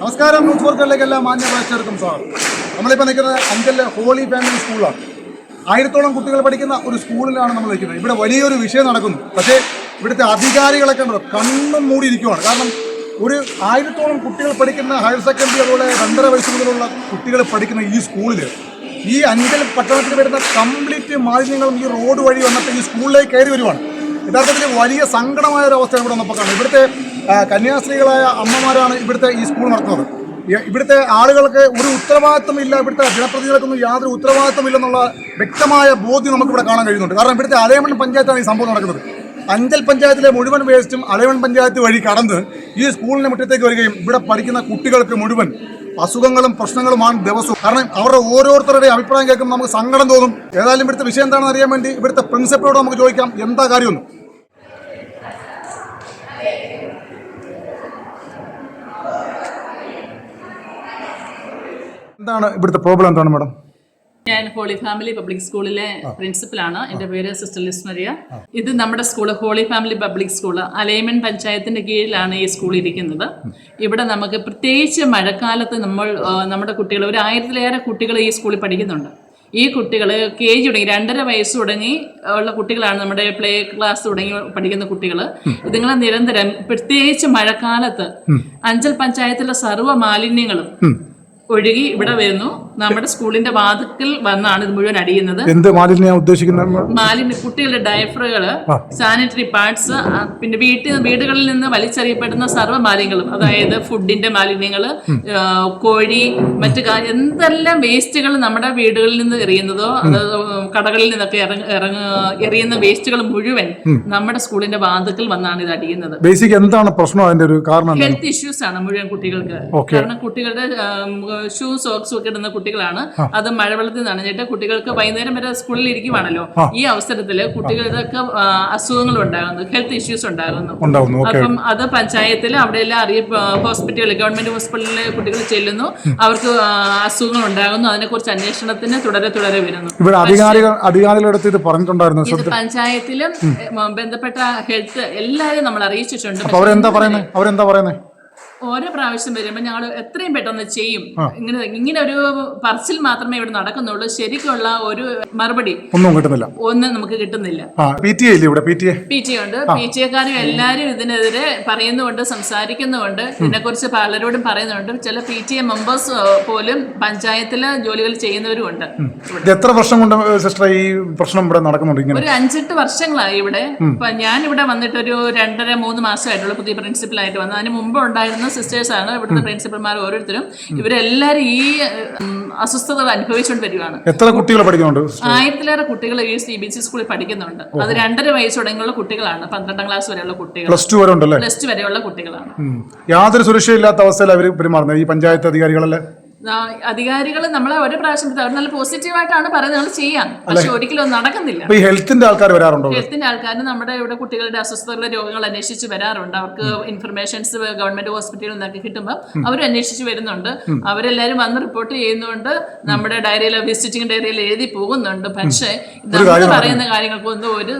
നമസ്കാരം ന്യൂസ് വർക്കറിലേക്ക് എല്ലാ മാന്യ പ്രേക്ഷകർക്കും സ്വാഗതം. നമ്മളിപ്പോൾ നിൽക്കുന്നത് അഞ്ചലിലെ ഹോളി ഫാമിലി സ്കൂളാണ് ആയിരത്തോളം കുട്ടികൾ പഠിക്കുന്ന ഒരു സ്കൂളിലാണ് നമ്മൾ നിൽക്കുന്നത്. ഇവിടെ വലിയൊരു വിഷയം നടക്കുന്നു. പക്ഷേ ഇവിടുത്തെ അധികാരികളൊക്കെ ഉണ്ടല്ലോ കണ്ണും മൂടിയിരിക്കുവാണ്. കാരണം ഒരു ആയിരത്തോളം കുട്ടികൾ പഠിക്കുന്ന ഹയർ സെക്കൻഡറി അതുപോലെ രണ്ടര വയസ്സ് മുതലുള്ള കുട്ടികൾ പഠിക്കുന്ന ഈ സ്കൂളിൽ ഈ അഞ്ചൽ പട്ടണത്തിൽ വരുന്ന കംപ്ലീറ്റ് മാലിന്യങ്ങളും ഈ റോഡ് വഴി വന്നിട്ട് ഈ സ്കൂളിലേക്ക് കയറി വരുവാണ്. യഥാർത്ഥത്തിൽ വലിയ സങ്കടമായ ഒരു അവസ്ഥയാണ് ഇവിടെ വന്നപ്പോൾ കാണുന്നത്. ഇവിടുത്തെ കന്യാസ്ത്രീകളായ അമ്മമാരാണ് ഇവിടുത്തെ ഈ സ്കൂൾ നടത്തുന്നത്. ഇവിടുത്തെ ആളുകൾക്ക് ഒരു ഉത്തരവാദിത്വം ഇല്ല ഇവിടുത്തെ ജനപ്രതിനിധികൾക്കൊന്നും യാതൊരു ഉത്തരവാദിത്വം ഇല്ലെന്നുള്ള വ്യക്തമായ ബോധ്യം നമുക്ക് ഇവിടെ കാണാൻ കഴിയുന്നുണ്ട്. കാരണം ഇവിടുത്തെ അലയമൺ പഞ്ചായത്താണ് ഈ സംഭവം നടക്കുന്നത്. അഞ്ചൽ പഞ്ചായത്തിലെ മുഴുവൻ വേസ്റ്റും അലയമൺ പഞ്ചായത്ത് വഴി കടന്ന് ഈ സ്കൂളിന്റെ മുറ്റത്തേക്ക് വരികയും ഇവിടെ പഠിക്കുന്ന കുട്ടികൾക്ക് മുഴുവൻ അസുഖങ്ങളും പ്രശ്നങ്ങളുമാണ് ദിവസവും. കാരണം അവരുടെ ഓരോരുത്തരുടെ അഭിപ്രായം കേൾക്കുമ്പോൾ നമുക്ക് സങ്കടം തോന്നും. ഏതായാലും ഇവിടുത്തെ വിഷയം എന്താണെന്ന് അറിയാൻ വേണ്ടി ഇവിടുത്തെ പ്രിൻസിപ്പളോട് നമുക്ക് ചോദിക്കാം എന്താ കാര്യമൊന്നും എന്താണ് ഇവിടുത്തെ പ്രോബ്ലം എന്താണ് മാഡം ഞാൻ ഹോളി ഫാമിലി പബ്ലിക് സ്കൂളിലെ പ്രിൻസിപ്പലാണ് എന്റെ പേര് സിസ്റ്റർ ലിസ്മരിയ. ഇത് നമ്മുടെ school Holy Family Public School alignment പഞ്ചായത്തിന്റെ കീഴിലാണ് ഈ സ്കൂൾ ഇരിക്കുന്നത്. ഇവിടെ നമുക്ക് പ്രത്യേകിച്ച് മഴക്കാലത്ത് നമ്മൾ നമ്മുടെ കുട്ടികൾ ഒരു ആയിരത്തിലേറെ കുട്ടികൾ ഈ സ്കൂളിൽ പഠിക്കുന്നുണ്ട്. ഈ കുട്ടികൾ കെ ജി തുടങ്ങി രണ്ടര വയസ്സ് തുടങ്ങി ഉള്ള കുട്ടികളാണ് നമ്മുടെ പ്ലേ ക്ലാസ് തുടങ്ങി പഠിക്കുന്ന കുട്ടികൾ. ഇതുങ്ങളെ നിരന്തരം പ്രത്യേകിച്ച് മഴക്കാലത്ത് അഞ്ചൽ പഞ്ചായത്തിലെ സർവ മാലിന്യങ്ങളും ഒഴുകി ഇവിടെ വരുന്നു. നമ്മുടെ സ്കൂളിന്റെ വാതുക്കൽ വന്നാണ് ഇത് മുഴുവൻ അടിയുന്നത്. എന്ത് മാലിന്യ ഉദ്ദേശിക്കുന്നത് മാലിന്യ കുട്ടികളുടെ ഡയഫറുകൾ സാനിറ്ററി പാർട്സ് പിന്നെ വീട്ടിൽ വീടുകളിൽ നിന്ന് വലിച്ചെറിയപ്പെടുന്ന സർവ മാലിന്യങ്ങളും അതായത് ഫുഡിന്റെ മാലിന്യങ്ങൾ കോഴി മറ്റു എന്തെല്ലാം വേസ്റ്റുകൾ നമ്മുടെ വീടുകളിൽ നിന്ന് എറിയുന്നതോ അത് കടകളിൽ നിന്നൊക്കെ ഇറങ്ങ എറിയുന്ന വേസ്റ്റുകൾ മുഴുവൻ നമ്മുടെ സ്കൂളിന്റെ വാതിക്കൽ വന്നാണ് ഇത് അടിയുന്നത്. ബേസിക് എന്താണ് പ്രശ്നം? അതിന്റെ ഒരു കാരണം? ഹെൽത്ത് ഇഷ്യൂസ് ആണ് മുഴുവൻ കുട്ടികൾക്ക്. കാരണം കുട്ടികളുടെ ഷൂ സോക്സ് ഒക്കെ ഇടുന്ന കുട്ടികളാണ്. അത് മഴവെള്ളത്തിൽ നനഞ്ഞിട്ട് കുട്ടികൾക്ക് വൈകുന്നേരം വരെ സ്കൂളിൽ ഇരിക്കുവാണല്ലോ. ഈ അവസരത്തിൽ കുട്ടികളുടെയൊക്കെ അസുഖങ്ങൾ ഉണ്ടാകുന്നു ഹെൽത്ത് ഇഷ്യൂസ് ഉണ്ടാകുന്നു. അപ്പം അത് പഞ്ചായത്തിൽ അവിടെ എല്ലാം അറിയ ഹോസ്പിറ്റലിൽ ഗവൺമെന്റ് ഹോസ്പിറ്റലിലെ കുട്ടികൾ ചെല്ലുന്നു. അവർക്ക് അസുഖങ്ങൾ ഉണ്ടാകുന്നു. അതിനെക്കുറിച്ച് അന്വേഷണത്തിന് തുടരെ തുടരെ വരുന്നു. ഇവിടെ അധികാരികൾ ഇത് പറഞ്ഞിട്ടുണ്ടായിരുന്നു ഇത് പഞ്ചായത്തിലും ബന്ധപ്പെട്ട ഹെൽത്ത് എല്ലാവരും നമ്മൾ അറിയിച്ചിട്ടുണ്ട്. അവരെന്താ പറയുന്നത് അവരെന്താ പറയുന്നത് ഓരോ പ്രാവശ്യം വരുമ്പോൾ ഞങ്ങൾ എത്രയും പെട്ടെന്ന് ചെയ്യും. ഇങ്ങനെ ഇങ്ങനെ ഒരു പറച്ചിൽ മാത്രമേ ഇവിടെ നടക്കുന്നുള്ളൂ. ശരിക്കുള്ള ഒരു മറുപടി ഒന്നും കിട്ടുന്നില്ല. ഒന്നും നമുക്ക് കിട്ടുന്നില്ല. പി ടി ഇവിടെ? പി ടി പി ടി ഉണ്ട്. പി ടി എക്കാരും എല്ലാവരും ഇതിനെതിരെ പറയുന്നുണ്ട് സംസാരിക്കുന്നുണ്ട്. ഇതിനെക്കുറിച്ച് പലരോടും പറയുന്നുണ്ട്. ചില പി ടി എ മെമ്പേഴ്സ് പോലും പഞ്ചായത്തിൽ ജോലികൾ ചെയ്യുന്നവരും ഉണ്ട്. എത്ര വർഷം കൊണ്ട് സിസ്റ്റർ ഈ പ്രശ്നം ഇവിടെ നടക്കുന്നുണ്ട് ഇങ്ങനെ? ഒരു അഞ്ചെട്ട് വർഷങ്ങളായി ഇവിടെ. ഞാൻ ഇവിടെ വന്നിട്ട് ഒരു രണ്ടര മൂന്ന് മാസമായിട്ടുള്ള പുതിയ പ്രിൻസിപ്പലായിട്ട് വന്നു. അതിന് മുമ്പ് ഉണ്ടായിരുന്ന സിസ്റ്റേഴ്സ് ആണ് ഇവിടുത്തെ പ്രിൻസിപ്പൽമാർ ഓരോരുത്തരും. ഇവരെല്ലാവരും ഈ അസ്വസ്ഥതകൾ അനുഭവിച്ചുകൊണ്ട് വരികയാണ് എത്ര കുട്ടികൾ പഠിക്കുന്നുണ്ട് ആയിരത്തിലേറെ കുട്ടികൾ ഈ സി ബി സി സ്കൂളിൽ പഠിക്കുന്നുണ്ട്. അത് രണ്ടര വയസ്സ് തുടങ്ങിയുള്ള കുട്ടികളാണ്. പന്ത്രണ്ടാം ക്ലാസ് വരെയുള്ള കുട്ടികൾ പ്ലസ് ടു വരെ ഉണ്ടല്ലേ? പ്ലസ് ടു വരെയുള്ള കുട്ടികളാണ്. യാതൊരു സുരക്ഷയില്ലാത്ത അവസ്ഥയിൽ അവർ പെരുമാറുന്നത്? ഈ പഞ്ചായത്ത് അധികാരികളല്ലേ? അധികാരികൾ നമ്മളെ ഒരു പ്രാവശ്യം നല്ല പോസിറ്റീവായിട്ടാണ് പറയുന്നത്. നമ്മൾ ചെയ്യാം. പക്ഷെ ഒരിക്കലും നടക്കുന്നില്ല. ഹെൽത്തിന്റെ ആൾക്കാർ വരാറുണ്ടോ? ഹെൽത്തിന്റെ ആൾക്കാർ നമ്മുടെ ഇവിടെ കുട്ടികളുടെ അസ്വസ്ഥതകളുടെ രോഗങ്ങൾ അന്വേഷിച്ച് വരാറുണ്ട്. അവർക്ക് ഇൻഫർമേഷൻസ് ഗവൺമെന്റ് ഹോസ്പിറ്റലിൽ നിന്നൊക്കെ കിട്ടുമ്പോൾ അവർ അന്വേഷിച്ച് വരുന്നുണ്ട്. അവരെല്ലാരും വന്ന് റിപ്പോർട്ട് ചെയ്യുന്നുണ്ട്. നമ്മുടെ ഡയറിയിൽ വിസിറ്റിംഗ് ഡയറിയിൽ എഴുതി പോകുന്നുണ്ട്. പക്ഷേ നമ്മൾ പറയുന്ന കാര്യങ്ങൾക്കൊന്നും ഒരു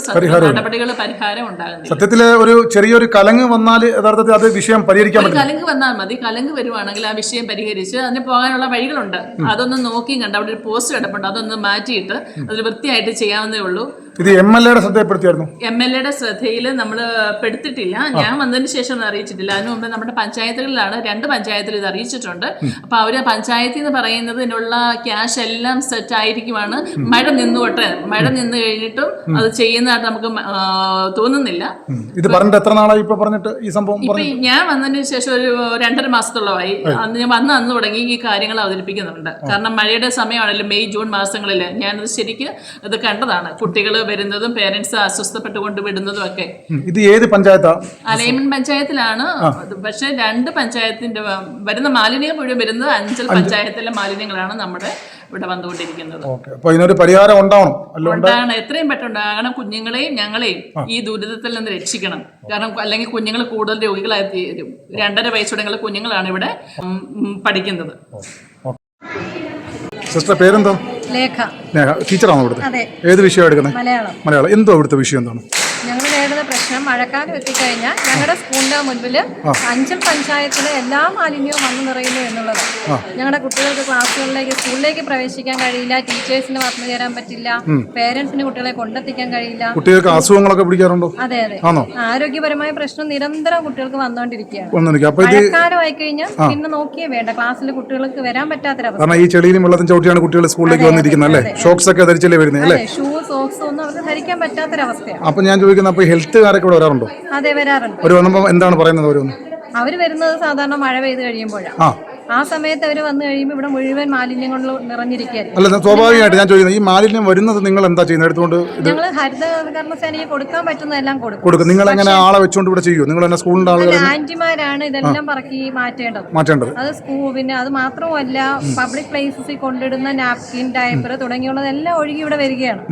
നടപടികൾ പരിഹാരം ഉണ്ടാകുന്നില്ല. സത്യത്തിൽ ഒരു ചെറിയൊരു കലങ്ങ് വന്നാൽ യഥാർത്ഥത്തിൽ അത് വിഷയം പരിഹരിക്കാൻ കലങ്ക് വന്നാൽ മതി. കലങ്ക് വരുവാണെങ്കിൽ ആ വിഷയം പരിഹരിച്ച് അതിന് പോകാനുള്ള വഴികളുണ്ട്. അതൊന്ന് നോക്കി കണ്ട് അവിടെ ഒരു പോസ്റ്റ് കിടപ്പുണ്ട്. അതൊന്ന് മാറ്റിയിട്ട് അതിൽ വൃത്തിയായിട്ട് ചെയ്യാവുന്നേ ഉള്ളൂ. ഇത് എം എൽ എയുടെ ശ്രദ്ധയിൽപ്പെടുത്തിയായിരുന്നു? എം എൽ എയുടെ ശ്രദ്ധയിൽ നമ്മൾ പെടുത്തിട്ടില്ല. ഞാൻ വന്നതിന് ശേഷം അറിയിച്ചിട്ടില്ല. അതിനു മുമ്പ് നമ്മുടെ പഞ്ചായത്തുകളിലാണ് രണ്ട് പഞ്ചായത്തിൽ ഇത് അറിയിച്ചിട്ടുണ്ട്. അപ്പൊ അവർ പഞ്ചായത്തിൽ നിന്ന് പറയുന്നതിനുള്ള ക്യാഷ് എല്ലാം സെറ്റ് ആയിരിക്കുമാണ് മഴ നിന്നുകൊട്ടെ മഴ നിന്ന് കഴിഞ്ഞിട്ടും അത് ചെയ്യുന്നതായിട്ട് നമുക്ക് തോന്നുന്നില്ല. ഇത് പറഞ്ഞിട്ട് എത്ര നാളായി ഇപ്പൊ പറഞ്ഞിട്ട് ഈ സംഭവം ഞാൻ വന്നതിന് ശേഷം ഒരു രണ്ടര മാസത്തോളമായി. അന്ന് ഞാൻ വന്ന അന്ന് തുടങ്ങി ഈ കാര്യങ്ങൾ അവതരിപ്പിക്കുന്നുണ്ട്. കാരണം മഴയുടെ സമയമാണല്ലോ മെയ് ജൂൺ മാസങ്ങളിൽ ഞാനത് ശരിക്ക് ഇത് കണ്ടതാണ്. കുട്ടികൾ വരുന്നതും പേരൻസ് അസ്വസ്ഥപ്പെട്ടുകൊണ്ട് വിടുന്നതും ഒക്കെ. ഇത് ഏത് പഞ്ചായത്താ? അലൈൻമെന്റ് പഞ്ചായത്തിലാണ്. പക്ഷെ രണ്ട് പഞ്ചായത്തിന്റെ വരുന്ന മാലിന്യം മുഴുവൻ വരുന്നത് അഞ്ചൽ പഞ്ചായത്തിലെ മാലിന്യങ്ങളാണ് നമ്മുടെ ഇവിടെ വന്നുകൊണ്ടിരിക്കുന്നത്. അപ്പൊ ഇതിനൊരു പരിഹാരം ഉണ്ടാവണം. ഉണ്ടാകണം. എത്രയും പെട്ടെന്നുണ്ടാകണം കുഞ്ഞുങ്ങളെയും ഞങ്ങളെയും ഈ ദുരിതത്തിൽ നിന്ന് രക്ഷിക്കണം. കാരണം അല്ലെങ്കിൽ കുഞ്ഞുങ്ങൾ കൂടുതൽ രോഗികളായി തീരും. രണ്ടര വയസ്സുടങ്ങിയുള്ള കുഞ്ഞുങ്ങളാണ് ഇവിടെ പഠിക്കുന്നത്. സിസ്റ്റർ പേരെന്തോ? ലേഖ. ലേഖ. ടീച്ചറാണോ ഇവിടുത്തെ? ഏത് വിഷയം എടുക്കുന്നത്? മലയാളം. മലയാളം. എന്തോ ഇവിടുത്തെ വിഷയം എന്താണ്? ഞങ്ങൾ നേരിടുന്ന പ്രശ്നം മഴക്കാലം എത്തിക്കഴിഞ്ഞാൽ ഞങ്ങളുടെ സ്കൂളിന്റെ മുൻപിൽ അഞ്ചൽ പഞ്ചായത്തിലെ എല്ലാ മാലിന്യവും വന്നു നിറയുന്നു എന്നുള്ളതാണ് ഞങ്ങളുടെ കുട്ടികൾക്ക് ക്ലാസ്സുകളിലേക്ക് സ്കൂളിലേക്ക് പ്രവേശിക്കാൻ കഴിയില്ല ടീച്ചേഴ്സിന് വന്നു ചേരാൻ പറ്റില്ല പേരൻസിന് കുട്ടികളെ കൊണ്ടെത്തിക്കാൻ കഴിയില്ല. കുട്ടികൾക്ക് അസുഖങ്ങളൊക്കെ പിടിക്കാറുണ്ടോ? അതെ അതെ. ആരോഗ്യപരമായ പ്രശ്നം നിരന്തരം കുട്ടികൾക്ക് വന്നുകൊണ്ടിരിക്കുകയാണ്. മഴക്കാലം ആയി കഴിഞ്ഞാൽ പിന്നെ നോക്കിയേ വേണ്ട. ക്ലാസ്സിൽ കുട്ടികൾക്ക് വരാൻ പറ്റാത്തൊരവസ്ഥ. ഈ ചെളിയിലും വെള്ളത്തിൽ ചവിട്ടിയാണ് കുട്ടികൾ സ്കൂളിലേക്ക് വന്നിരിക്കുന്നത് അല്ലേ ഷോക്സ് ഒക്കെ ധരിച്ചല്ലേ വരുന്നത് അല്ലേ? ഷൂ സോക്സ് ഒന്നും അവർക്ക് ധരിക്കാൻ പറ്റാത്തൊരവസ്ഥയാണ്. അപ്പൊ ഞാൻ ചോദിക്കുന്നത് അപ്പൊ ഹെൽത്തുകാരൊക്കെ ഇവിടെ വരാറുണ്ടോ? അതെ വരാറുണ്ട്. അവർ വന്നപ്പോൾ എന്താണ് പറയുന്നത് അവർ വരുന്നത് സാധാരണ മഴ പെയ്ത് കഴിയുമ്പോഴാണ് ആ സമയത്ത് അവർ വന്നു കഴിയുമ്പോൾ ഇവിടെ മുഴുവൻ മാലിന്യം കൊണ്ട് നിറഞ്ഞിരിക്കുകയായിരുന്നു. അല്ല സ്വാഭാവികമായിട്ട് ഞാൻ ചോദിക്കുന്നത് ഈ മാലിന്യം വരുന്നത് നിങ്ങൾ എന്താ ചെയ്യുന്നത്? എടുത്തുകൊണ്ട് ഞങ്ങൾ ഹരിതകർമ്മ സേനയ്ക്ക് കൊടുക്കാൻ പറ്റുന്നതെല്ലാം കൊടുക്കും. കൊടുക്കും. നിങ്ങൾ എങ്ങനെ ആളെ വെച്ചുകൊണ്ട് ഇവിടെ ചെയ്യുമോ നിങ്ങൾ തന്നെ സ്കൂളിന്റെ ആളുകൾ ആന്റിമാരാണ് ഇതെല്ലാം പറക്കി മാറ്റേണ്ടത്. മാറ്റേണ്ടത്. അത് സ്കൂൾ പിന്നെ അത് മാത്രമല്ല പബ്ലിക് പ്ലേസസിൽ കൊണ്ടിടുന്ന നാപ്കിൻ ഡയപ്പർ തുടങ്ങിയുള്ളതെല്ലാം ഒഴുകി ഇവിടെ വരികയാണ്.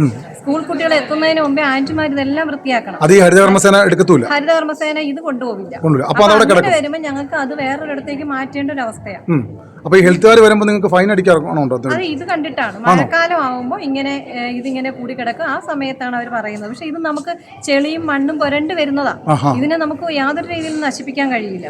സ്കൂൾ കുട്ടികൾ എത്തുന്നതിന് മുമ്പേ ആന്റിമാർ ഇതെല്ലാം വൃത്തിയാക്കണം. അത് ഈ ഹരിതകർമ്മസേന എടുക്കത്തൂല? ഹരിതകർമ്മ സേന ഇത് കൊണ്ടുപോകില്ല അപ്പൊ വരുമ്പോൾ ഞങ്ങൾക്ക് അത് വേറൊരിടത്തേക്ക് മാറ്റേണ്ട ഒരു അവസ്ഥയാണ്. হুম അപ്പൊ ഈ ഹെൽത്തുകാർ വരുമ്പോൾ നിങ്ങൾക്ക് ഫൈൻ അടിക്കാറുണ്ടോ? അത് ഇത് കണ്ടിട്ടാണ്. മഴക്കാലം ആവുമ്പോൾ ഇങ്ങനെ ഇതിങ്ങനെ കൂടി കിടക്കും ആ സമയത്താണ് അവർ പറയുന്നത്. പക്ഷെ ഇത് നമുക്ക് ചെളിയും മണ്ണും പുരണ്ട് വരുന്നതാ. ഇതിനെ നമുക്ക് യാതൊരു രീതിയിലും നശിപ്പിക്കാൻ കഴിയില്ല.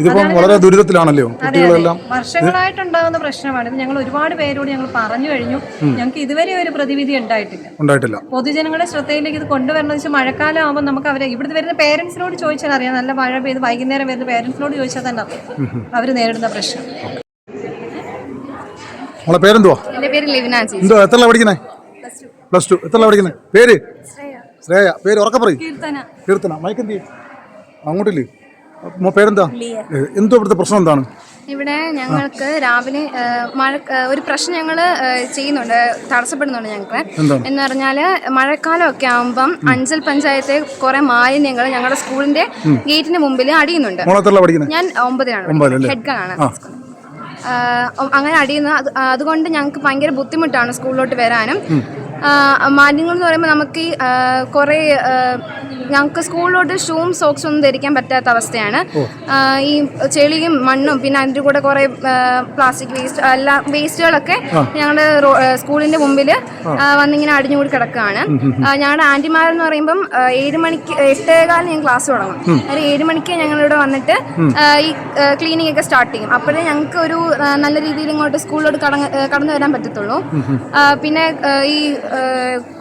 ഇതിപ്പം വളരെ ദുരിതത്തിലാണല്ലോ കുട്ടികളെല്ലാം. വർഷങ്ങളായിട്ടുണ്ടാകുന്ന പ്രശ്നമാണ്. ഇത് ഞങ്ങൾ ഒരുപാട് പേരോട് ഞങ്ങൾ പറഞ്ഞു കഴിഞ്ഞു. ഞങ്ങൾക്ക് ഇതുവരെ ഒരു പ്രതിവിധി ഉണ്ടായിട്ടില്ല. ഉണ്ടായിട്ടില്ല. പൊതുജനങ്ങളുടെ ശ്രദ്ധയിലേക്ക് ഇത് കൊണ്ടുവരണമെന്ന് വെച്ചാൽ മഴക്കാലം ആകുമ്പോൾ നമുക്ക് അവരെ ഇവിടുത്തെ വരുന്ന പേരൻസിനോട് ചോദിച്ചാൽ അറിയാം. നല്ല മഴ പെയ്ത് വൈകുന്നേരം വരുന്ന പേരൻസിനോട് ചോദിച്ചാൽ തന്നെ അറിയാം അവർ നേരിടുന്ന പ്രശ്നം. നമ്മളെ പേരെന്തുവാ? എന്തോ എത്ര പഠിക്കുന്നേ? പ്ലസ് ടു എത്ര പഠിക്കുന്നേ? പേര്? ശ്രേയ. പേര് ഉറക്കെ പറയും. കീർത്തന. മയക്കെന്തി അങ്ങോട്ടില്ലേ? പേരെന്താ? എന്തോ ഇവിടുത്തെ പ്രശ്നം എന്താണ്? ഇവിടെ ഞങ്ങൾക്ക് രാവിലെ മഴ ഒരു പ്രശ്നം ഞങ്ങൾ ചെയ്യുന്നുണ്ട്. തടസ്സപ്പെടുന്നുണ്ട് ഞങ്ങൾക്ക്? എന്ന് പറഞ്ഞാൽ മഴക്കാലമൊക്കെ ആകുമ്പം അഞ്ചൽ പഞ്ചായത്തെ കുറെ മാലിന്യങ്ങൾ ഞങ്ങളുടെ സ്കൂളിന്റെ ഗേറ്റിന് മുമ്പിൽ അടിയുന്നുണ്ട്. മോളെ ഞാൻ ഒമ്പതിലാണ് ഹെഡ്ഗാണ് അങ്ങനെ അടിയുന്ന അത് അതുകൊണ്ട് ഞങ്ങൾക്ക് ഭയങ്കര ബുദ്ധിമുട്ടാണ് സ്കൂളിലോട്ട് വരാനും. മാലിന്യങ്ങൾ എന്ന് പറയുമ്പോൾ നമുക്ക് കുറേ ഞങ്ങൾക്ക് സ്കൂളിലോട്ട് ഷൂവും സോക്സും ഒന്നും ധരിക്കാൻ പറ്റാത്ത അവസ്ഥയാണ്. ഈ ചെളിയും മണ്ണും പിന്നെ അതിന്റെ കൂടെ കുറേ പ്ലാസ്റ്റിക് വേസ്റ്റ് എല്ലാ വേസ്റ്റുകളൊക്കെ ഞങ്ങളുടെ സ്കൂളിന്റെ മുമ്പിൽ വന്നിങ്ങനെ അടിഞ്ഞുകൂടി കിടക്കുകയാണ്. ഞങ്ങളുടെ ആന്റിമാർ എന്ന് പറയുമ്പം ഏഴ് മണിക്ക് എട്ടേകാലിന് ഞാൻ ക്ലാസ് തുടങ്ങും. അതായത് ഏഴ് മണിക്ക് ഞങ്ങളിവിടെ വന്നിട്ട് ഈ ക്ലീനിങ് ഒക്കെ സ്റ്റാർട്ട് ചെയ്യും. അപ്പോഴേ ഞങ്ങൾക്ക് ഒരു നല്ല രീതിയിൽ ഇങ്ങോട്ട് സ്കൂളിലോട്ട് കടന്ന് കടന്നു വരാൻ പറ്റത്തുള്ളൂ. പിന്നെ ഈ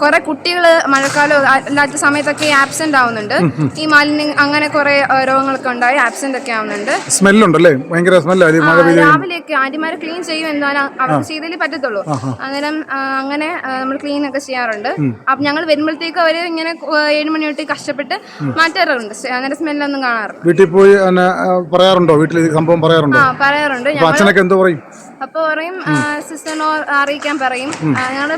കുറെ കുട്ടികൾ മഴക്കാലം അല്ലാത്ത സമയത്തൊക്കെ ആബ്സെന്റ് ആവുന്നുണ്ട്. ഈ മാലിന്യം അങ്ങനെ കുറെ രോഗങ്ങളൊക്കെ ഉണ്ടായി ആബ്സെന്റ് ഒക്കെ ആവുന്നുണ്ട്. സ്മെല്ലുണ്ടല്ലേ? ഭയങ്കര മഴ കഴിയുമ്പോൾ. രാവിലെയൊക്കെ ആന്റിമാരെ ക്ലീൻ ചെയ്യും എന്നാലും അവർക്ക് ചെയ്തേ പറ്റത്തുള്ളൂ. അങ്ങനെ അങ്ങനെ നമ്മൾ ക്ലീൻ ഒക്കെ ചെയ്യാറുണ്ട്. അപ്പൊ ഞങ്ങൾ വരുമ്പോഴത്തേക്ക് അവർ ഇങ്ങനെ ഏഴുമണി ഏഴ് മണി തൊട്ട് കഷ്ടപ്പെട്ട് മാറ്റാറുണ്ട്. അങ്ങനെ സ്മെല്ലൊന്നും കാണാറില്ല. വീട്ടിൽ പോയി പറയാറുണ്ടോ? വീട്ടിൽ സംഭവം പറയാറുണ്ടോ? പറയാറുണ്ട്. അച്ഛനൊക്കെ എന്തോ പറയും? അപ്പൊ പറയും സിസ്റ്ററിനോ അറിയിക്കാൻ പറയും. ഞങ്ങൾ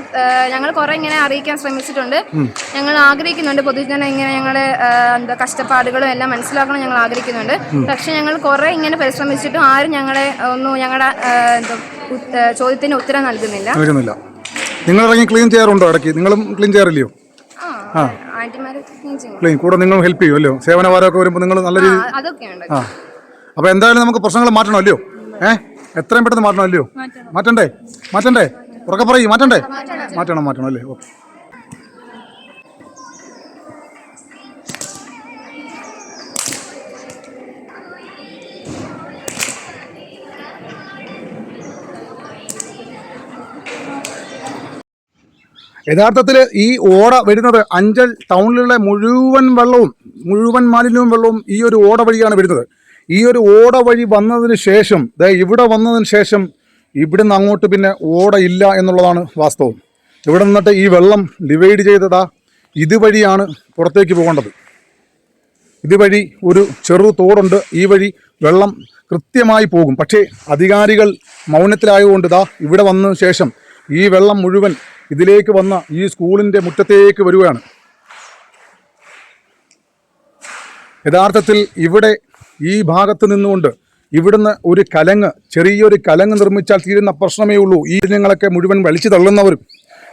ഞങ്ങൾ കുറെ ഇങ്ങനെ അറിയിക്കാൻ ശ്രമിച്ചിട്ടുണ്ട്. ഞങ്ങൾ ആഗ്രഹിക്കുന്നുണ്ട് പൊതുജനം ഇങ്ങനെ ഞങ്ങളുടെ എന്താ കഷ്ടപ്പാടുകളും എല്ലാം മനസ്സിലാക്കണം ഞങ്ങൾ ആഗ്രഹിക്കുന്നുണ്ട്. പക്ഷെ ഞങ്ങൾ കുറെ ഇങ്ങനെ പരിശ്രമിച്ചിട്ടും ആരും ഞങ്ങളെ ഒന്നും ഞങ്ങളുടെ എന്താ ചോദ്യത്തിന് ഉത്തരം നൽകുന്നില്ല. നൽകുന്നില്ല നിങ്ങൾ ഇറങ്ങി ക്ലീൻ ചെയ്യാറുണ്ടോ ഇടയ്ക്ക്? നിങ്ങളും ക്ലീൻ ചെയ്യാറില്ലയോ ആ ക്ലീൻ കൂടെ നിങ്ങളും ഹെൽപ്പ് ചെയ്യുമല്ലോ സേവനവാരമൊക്കെ വരുമ്പോൾ നിങ്ങൾ നല്ല രീതി ആ, അപ്പോൾ എന്തായാലും നമുക്ക് പ്രശ്നങ്ങൾ മാറ്റണമല്ലോ അല്ലയോ? ഏ? എത്രയും പെട്ടെന്ന് മാറ്റണം അല്ലയോ? മാറ്റണ്ടേ? മാറ്റണ്ടേ? ഉറക്കെ പറയും മാറ്റണ്ടേ? മാറ്റണം. മാറ്റണം അല്ലേ? ഓക്കെ. യഥാർത്ഥത്തിൽ ഈ ഓട വരുന്നത് അഞ്ചൽ ടൗണിലുള്ള മുഴുവൻ വെള്ളവും മുഴുവൻ മാലിന്യവും വെള്ളവും ഈ ഒരു ഓട വഴിയാണ് വരുന്നത്. ഈ ഒരു ഓട വഴി വന്നതിന് ശേഷം ദേ ഇവിടെ വന്നതിന് ശേഷം ഇവിടുന്ന് അങ്ങോട്ട് പിന്നെ ഓട ഇല്ല എന്നുള്ളതാണ് വാസ്തവം. ഇവിടെ നിന്നിട്ട് ഈ വെള്ളം ഡിവൈഡ് ചെയ്തതാ. ഇതുവഴിയാണ് പുറത്തേക്ക് പോകേണ്ടത്. ഇതുവഴി ഒരു ചെറു തോടുണ്ട്. ഈ വഴി വെള്ളം കൃത്യമായി പോകും. പക്ഷേ അധികാരികൾ മൗനത്തിലായതുകൊണ്ട് ദാ ഇവിടെ വന്ന ശേഷം ഈ വെള്ളം മുഴുവൻ ഇതിലേക്ക് വന്ന ഈ സ്കൂളിന്റെ മുറ്റത്തേക്ക് വരികയാണ്. യഥാർത്ഥത്തിൽ ഇവിടെ ഈ ഭാഗത്ത് നിന്നുകൊണ്ട് ഇവിടുന്ന് ഒരു കലങ്ങ് ചെറിയൊരു കലങ്ങ് നിർമ്മിച്ചാൽ തീരുന്ന പ്രശ്നമേ ഉള്ളൂ. ഈ മാലിന്യങ്ങളൊക്കെ മുഴുവൻ വലിച്ചു തള്ളുന്നവരും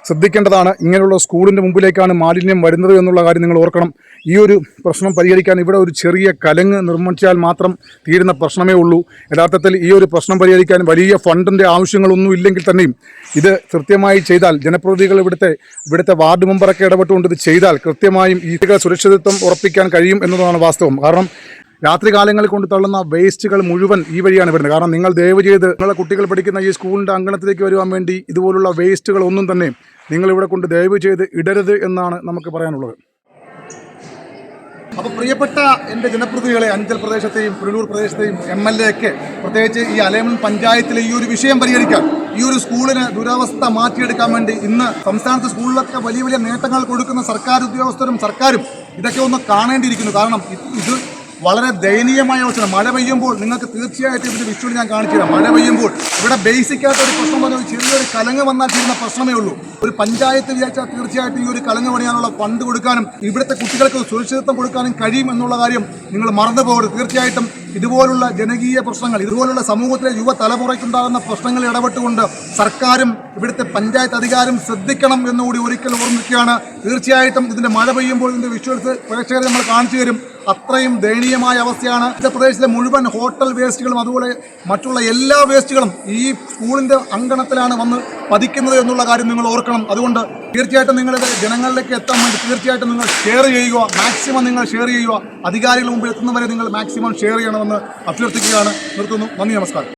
ശ്രദ്ധിക്കേണ്ടതാണ്. ഇങ്ങനെയുള്ള സ്കൂളിന്റെ മുമ്പിലേക്കാണ് മാലിന്യം വരുന്നത് എന്നുള്ള കാര്യം നിങ്ങൾ ഓർക്കണം. ഈ ഒരു പ്രശ്നം പരിഹരിക്കാൻ ഇവിടെ ഒരു ചെറിയ കലങ്ങ് നിർമ്മിച്ചാൽ മാത്രം തീരുന്ന പ്രശ്നമേ ഉള്ളൂ. യഥാർത്ഥത്തിൽ ഈ ഒരു പ്രശ്നം പരിഹരിക്കാൻ വലിയ ഫണ്ടിന്റെ ആവശ്യങ്ങളൊന്നും ഇല്ലെങ്കിൽ തന്നെയും ഇത് കൃത്യമായി ചെയ്താൽ ജനപ്രതിനിധികൾ ഇവിടുത്തെ ഇവിടുത്തെ വാർഡ് മെമ്പറൊക്കെ ഇടപെട്ടുകൊണ്ട് ഇത് ചെയ്താൽ കൃത്യമായും ഈ സുരക്ഷിതത്വം ഉറപ്പിക്കാൻ കഴിയും എന്നതാണ് വാസ്തവം. കാരണം രാത്രി കാലങ്ങളിൽ കൊണ്ട് തള്ളുന്ന വേസ്റ്റുകൾ മുഴുവൻ ഈ വഴിയാണ് വരുന്നത്. കാരണം നിങ്ങൾ ദയവ് ചെയ്ത് നിങ്ങളെ കുട്ടികൾ പഠിക്കുന്ന ഈ സ്കൂളിന്റെ അങ്കണത്തിലേക്ക് വരുവാൻ വേണ്ടി ഇതുപോലുള്ള വേസ്റ്റുകൾ ഒന്നും തന്നെ നിങ്ങൾ ഇവിടെ കൊണ്ട് ദയവ് ചെയ്ത് ഇടരുത് എന്നാണ് നമുക്ക് പറയാനുള്ളത്. അപ്പോൾ പ്രിയപ്പെട്ട എന്റെ ജനപ്രതിനിധികളെ അഞ്ചൽ പ്രദേശത്തെയും പുനലൂർ പ്രദേശത്തെയും എം എൽ എ ഒക്കെ പ്രത്യേകിച്ച് ഈ അലേമൺ പഞ്ചായത്തിലെ ഈ ഒരു വിഷയം പരിഹരിക്കാൻ ഈ ഒരു സ്കൂളിന് ദുരവസ്ഥ മാറ്റിയെടുക്കാൻ വേണ്ടി ഇന്ന് സംസ്ഥാനത്ത് സ്കൂളിലൊക്കെ വലിയ വലിയ നേട്ടങ്ങൾ കൊടുക്കുന്ന സർക്കാർ ഉദ്യോഗസ്ഥരും സർക്കാരും ഇതൊക്കെ ഒന്ന് കാണേണ്ടിയിരിക്കുന്നു. കാരണം ഇത് വളരെ ദയനീയമായ അവസ്ഥ മഴ പെയ്യുമ്പോൾ നിങ്ങൾക്ക് തീർച്ചയായിട്ടും ഇതിന്റെ വിഷ്വൽ ഞാൻ കാണിച്ചു തരാം മഴ പെയ്യുമ്പോൾ ഇവിടെ ബേസിക്കായിട്ട് ഒരു പ്രശ്നം പറഞ്ഞാൽ ചെറിയൊരു കലങ്ങ് വന്നാൽ തീരുന്ന പ്രശ്നമേ ഉള്ളൂ. ഒരു പഞ്ചായത്ത് വിചാരിച്ചാൽ തീർച്ചയായിട്ടും ഈ ഒരു കലങ്ങ് പണിയാനുള്ള ഫണ്ട് കൊടുക്കാനും ഇവിടുത്തെ കുട്ടികൾക്ക് സുരക്ഷിതത്വം കൊടുക്കാനും കഴിയും എന്നുള്ള കാര്യം നിങ്ങൾ മറന്നു പോകരുത്. തീർച്ചയായിട്ടും ഇതുപോലുള്ള ജനകീയ പ്രശ്നങ്ങൾ ഇതുപോലുള്ള സമൂഹത്തിലെ യുവതലമുറയ്ക്കുണ്ടാകുന്ന പ്രശ്നങ്ങൾ ഇടപെട്ടുകൊണ്ട് സർക്കാരും ഇവിടുത്തെ പഞ്ചായത്ത് അധികാരം ശ്രദ്ധിക്കണം എന്നുകൂടി ഒരിക്കൽ ഓർമ്മിക്കുകയാണ്. തീർച്ചയായിട്ടും ഇതിന്റെ മഴ പെയ്യുമ്പോൾ ഇതിന്റെ വിഷ്വൽസ് പ്രേക്ഷകരെ നമ്മൾ കാണിച്ചു തരും. അത്രയും ദയനീയമായ അവസ്ഥയാണ്. ഈ പ്രദേശത്തിലെ മുഴുവൻ ഹോട്ടൽ വേസ്റ്റുകളും അതുപോലെ മറ്റുള്ള എല്ലാ വേസ്റ്റുകളും ഈ സ്കൂളിന്റെ അങ്കണത്തിലാണ് വന്ന് പതിക്കുന്നത് എന്നുള്ള കാര്യം നിങ്ങൾ ഓർക്കണം. അതുകൊണ്ട് തീർച്ചയായിട്ടും നിങ്ങളിത് ജനങ്ങളിലേക്ക് എത്താൻ വേണ്ടി തീർച്ചയായിട്ടും നിങ്ങൾ ഷെയർ ചെയ്യുക. മാക്സിമം നിങ്ങൾ ഷെയർ ചെയ്യുക. അധികാരികൾ മുമ്പിൽ എത്തുന്നവരെ നിങ്ങൾ മാക്സിമം ഷെയർ ചെയ്യണമെന്ന് അഭ്യർത്ഥിക്കുകയാണ്. നിർത്തുന്നു. നന്ദി നമസ്കാരം.